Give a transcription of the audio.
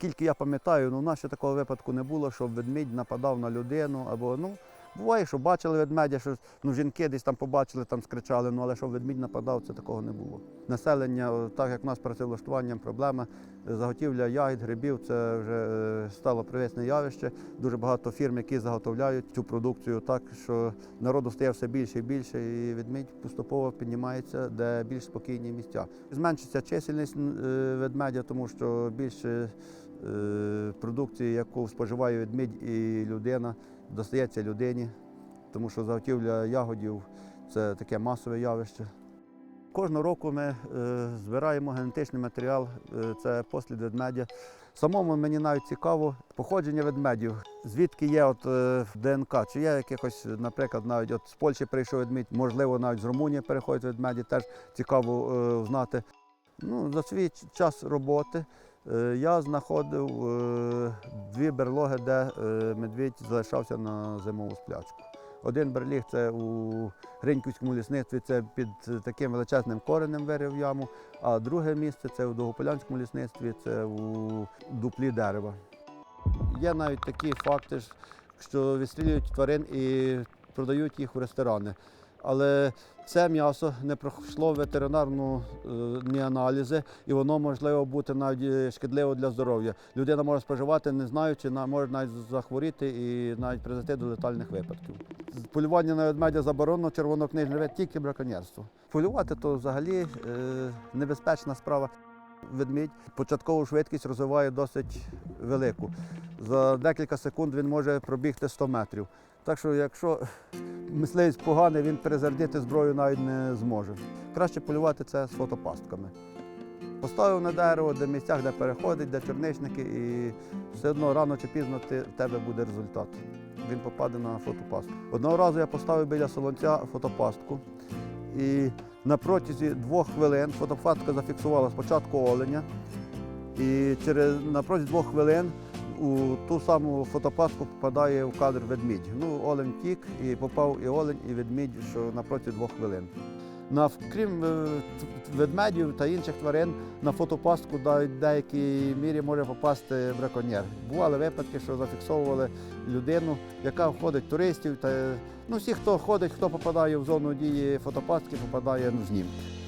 Скільки я пам'ятаю, ну, у нас ще такого випадку не було, щоб ведмідь нападав на людину або ну. Буває, що бачили ведмедя, що ну, жінки десь там побачили, там скричали, ну але щоб ведмідь нападав, це такого не було. Населення, так як в нас працевлаштуванням проблема, е, заготівля ягід, грибів це вже е, стало привісне явище. Дуже багато фірм, які заготовляють цю продукцію так, що народу стає все більше і більше, і ведмідь поступово піднімається, де більш спокійні місця. Зменшиться чисельність е, ведмедя, тому що більше продукції, яку споживає ведмідь і людина, достається людині, тому що заготівля ягодів це таке масове явище. Кожного року ми е, збираємо генетичний матеріал, е, це послід ведмедя. Самому мені навіть цікаво походження ведмедів, звідки є от, е, ДНК, чи є якихось, наприклад, навіть от з Польщі прийшов ведмідь, можливо, навіть з Румунії переходять ведмеді, теж цікаво знати. Ну, за свій час роботи я знаходив е, дві берлоги, де е, медвідь залишався на зимову сплячку. Один берліг це у Гриньківському лісництві, це під таким величезним коренем вирив яму, а друге місце це у Довгополянському лісництві, це у дуплі дерева. Є навіть такі факти, що відстрілюють тварин і продають їх в ресторани. Але це м'ясо не пройшло ветеринарну е, ні аналізи, і воно можливо бути навіть е, шкідливо для здоров'я. Людина може споживати, не знаючи, на- може навіть захворіти і навіть призвести до летальних випадків. Полювання на ведмедя заборонено, червонокнижне тільки браконьєрство. Полювати то взагалі е, небезпечна справа. Ведмідь початкову швидкість розвиває досить велику. За декілька секунд він може пробігти 100 метрів. Так що, якщо мисливець поганий, він перезарядити зброю навіть не зможе. Краще полювати це з фотопастками. Поставив на дерево, де місцях, де переходить, де чорничники, і все одно рано чи пізно ти, в тебе буде результат. Він попаде на фотопастку. Одного разу я поставив біля солонця фотопастку. І на протязі двох хвилин фотопастка зафіксувала спочатку оленя, і через на протязі двох хвилин у ту саму фотопастку попадає в кадр ведмідь. Ну, олень тік і попав і олень, і ведмідь, що на протязі двох хвилин. На, крім е, ведмедів та інших тварин, на фотопастку в деякій мірі може попасти браконьєр. Бували випадки, що зафіксовували людину, яка входить туристів. Та, ну, всі, хто ходить, хто попадає в зону дії фотопастки, попадає в знімки.